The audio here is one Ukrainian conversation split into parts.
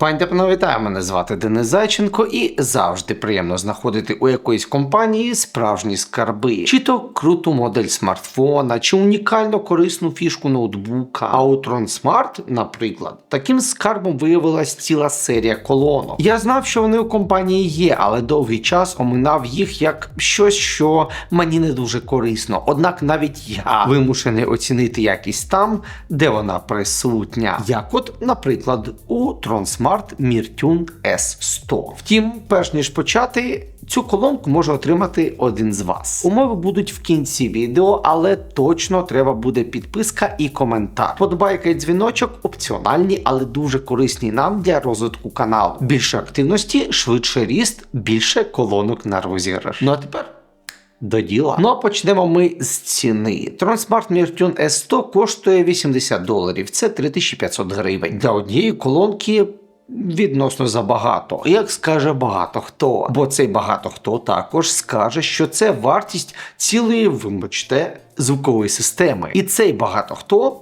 Пані та вітаю, мене звати Денис Зайченко, і завжди приємно знаходити у якоїсь компанії справжні скарби, чи то круту модель смартфона, чи унікально корисну фішку ноутбука. А у Tron Smart, наприклад, таким скарбом виявилась ціла серія колонок. Я знав, що вони у компанії є, але довгий час оминав їх як щось, що мені не дуже корисно. Однак навіть я вимушений оцінити якість там, де вона присутня. Як от, наприклад, у Tron Smart Mirtune S100. Втім, перш ніж почати. Цю колонку може отримати один з вас. Умови будуть в кінці відео, але точно треба буде підписка і коментар. Подобайка і дзвіночок опціональні, але дуже корисні нам для розвитку каналу. Більше активності, швидше ріст, більше колонок на розіграш. Ну а тепер. До діла. Ну а почнемо ми з ціни. Transmart Mirtune S100 коштує 80 доларів, це 3500 гривень. Для однієї колонки відносно забагато. Як скаже багато хто, бо цей багато хто також скаже, що це вартість цілої, вибачте, звукової системи. І цей багато хто.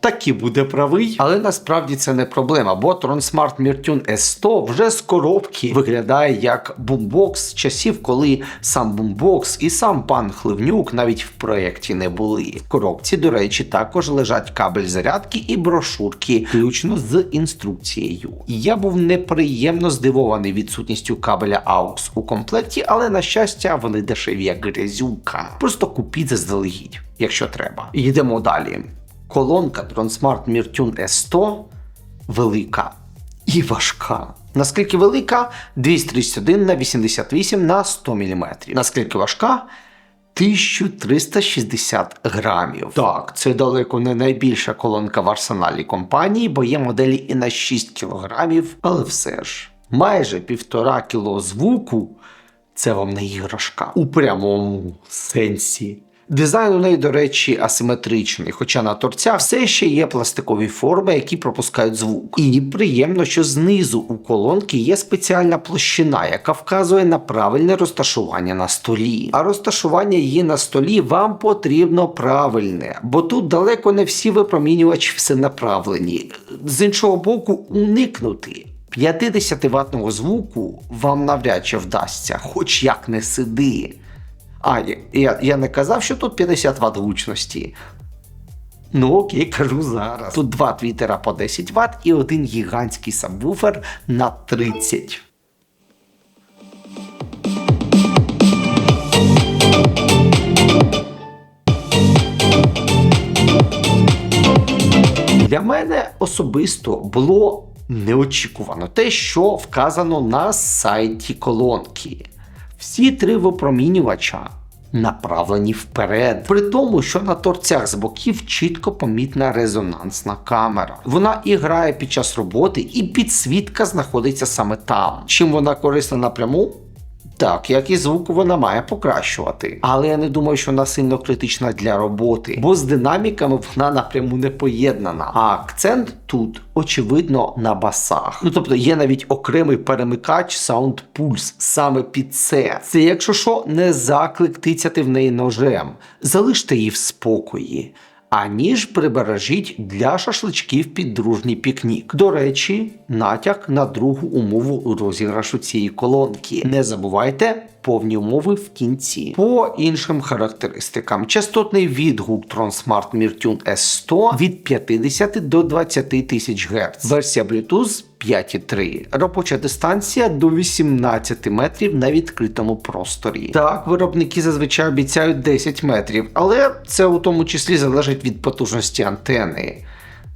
Таки буде правий, але насправді це не проблема, бо Tron Smart Mirtune S100 вже з коробки виглядає як бумбокс часів, коли сам бумбокс і сам пан Хливнюк навіть в проєкті не були. В коробці, до речі, також лежать кабель зарядки і брошурки, включно з інструкцією. Я був неприємно здивований відсутністю кабеля AUX у комплекті, але на щастя вони дешеві як грязюка. Просто купіть заздалегідь, якщо треба. Йдемо далі. Колонка Transmart Mirtune S100 велика і важка. Наскільки велика? 231 на 88 на 100 мм. Наскільки важка? 1360 грамів. Так, це далеко не найбільша колонка в арсеналі компанії, бо є моделі і на 6 кілограмів, але все ж, майже півтора кіло звуку це вам не іграшка у прямому сенсі. Дизайн у неї, до речі, асиметричний, хоча на торцях все ще є пластикові форми, які пропускають звук. І приємно, що знизу у колонки є спеціальна площина, яка вказує на правильне розташування на столі. А розташування її на столі вам потрібно правильне, бо тут далеко не всі випромінювачі всенаправлені. З іншого боку, уникнути. 50 ватного звуку вам навряд чи вдасться, хоч як не сиди. А, я, я не казав, що тут 50 Вт гучності. Ну окей, кажу зараз. Тут два твітера по 10 Вт і один гігантський сабвуфер на 30. Для мене особисто було неочікувано те, що вказано на сайті колонки. Всі три випромінювача направлені вперед, при тому, що на торцях з боків чітко помітна резонансна камера. Вона і грає під час роботи, і підсвітка знаходиться саме там. Чим вона корисна напряму? Так, як і звук вона має покращувати. Але я не думаю, що вона сильно критична для роботи, бо з динаміками вона напряму не поєднана. А акцент тут, очевидно, на басах. Ну тобто є навіть окремий перемикач Sound Pulse саме під це. Це, якщо що, не заклик тицяти в неї ножем. Залиште її в спокої. А ніж прибережіть для шашличків під дружній пікнік. До речі, натяк на другу умову розіграшу цієї колонки. Не забувайте. Повні умови в кінці. По іншим характеристикам, частотний відгук Transmart Mirtune S100 від 50 до 20 тисяч Гц. Версія Bluetooth 5,3. Робоча дистанція до 18 метрів на відкритому просторі. Так, виробники зазвичай обіцяють 10 метрів, але це у тому числі залежить від потужності антени.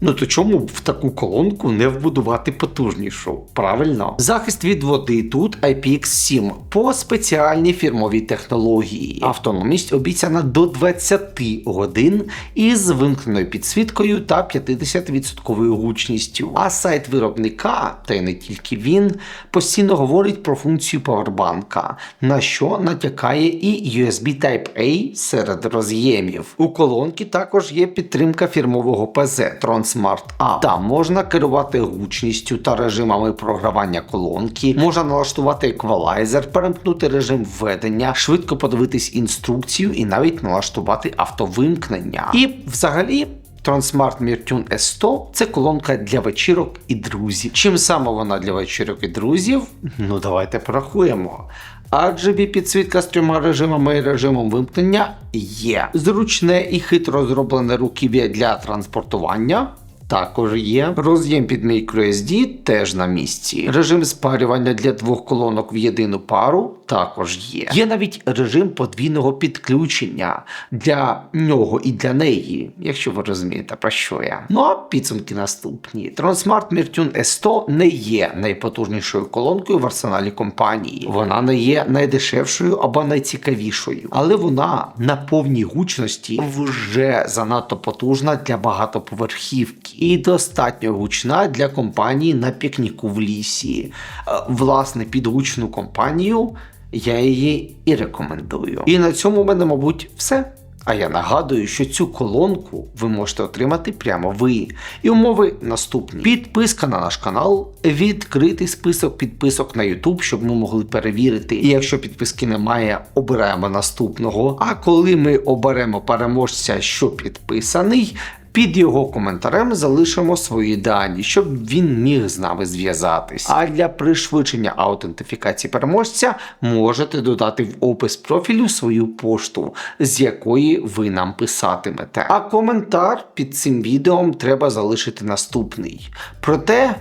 Ну то чому в таку колонку не вбудувати потужнішу? Правильно? Захист від води тут IPX7 по спеціальній фірмовій технології. Автономність обіцяна до 20 годин із вимкненою підсвіткою та 50% гучністю. А сайт виробника, та й не тільки він, постійно говорить про функцію павербанка, на що натякає і USB Type-A серед роз'ємів. У колонки також є підтримка фірмового ПЗ Tron Smart App. Там можна керувати гучністю та режимами програвання колонки, можна налаштувати еквалайзер, перемкнути режим введення, швидко подивитись інструкцію і навіть налаштувати автовимкнення. І взагалі. Transmart Mirtune S100 це колонка для вечірок і друзів. Чим саме вона для вечірок і друзів? Ну давайте порахуємо. RGB підсвітка з трьома режимами і режимом вимкнення є. Зручне і хитро зроблене руків'я для транспортування. Також є. Роз'єм під microSD теж на місці. Режим спарювання для двох колонок в єдину пару також є. Є навіть режим подвійного підключення для нього і для неї, якщо ви розумієте про що я. Ну а підсумки наступні. Transmart Mirtune S100 не є найпотужнішою колонкою в арсеналі компанії. Вона не є найдешевшою або найцікавішою, але вона на повній гучності вже занадто потужна для багатоповерхівки і достатньо гучна для компанії на пікніку в лісі. Е, Власне, під гучну компанію я її і рекомендую. І на цьому в мене, мабуть, все. А я нагадую, що цю колонку ви можете отримати прямо ви. І умови наступні: підписка на наш канал, відкритий список підписок на YouTube, щоб ми могли перевірити. І якщо підписки немає, обираємо наступного. А коли ми оберемо переможця, що підписаний. Під його коментарем залишимо свої дані, щоб він міг з нами зв'язатись. А для пришвидшення аутентифікації переможця можете додати в опис профілю свою пошту, з якої ви нам писатимете. А коментар під цим відео треба залишити наступний. Проте.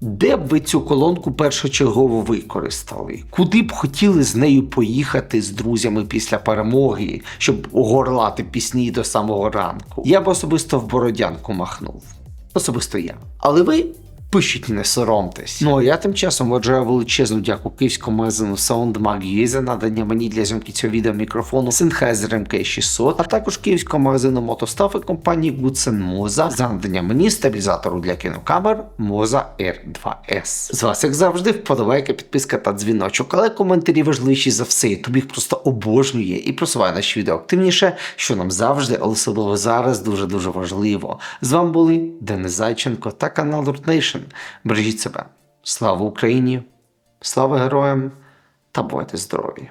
Де б ви цю колонку першочергово використали? Куди б хотіли з нею поїхати з друзями після перемоги, щоб горлати пісні до самого ранку? Я б особисто в Бородянку махнув. Особисто я. Але ви пишіть, не соромтесь. Ну а я тим часом вважаю величезну дяку київському магазину SoundMag.ua за надання мені для зйомки цього відео мікрофону Sennheiser MK600, а також київського магазину мотостав і компанії Goodsen Moza за надання мені стабілізатору для кінокамер Moza R2S. З вас, як завжди, вподобайка, підписка та дзвіночок, але коментарі важливіші за все. Тобі їх просто обожнює і просуває наші відео активніше, що нам завжди, але особливо зараз дуже дуже важливо. З вами були Денис Зайченко та канал Root Nation. Бережіть себе. Слава Україні! Слава героям та бувайте здорові!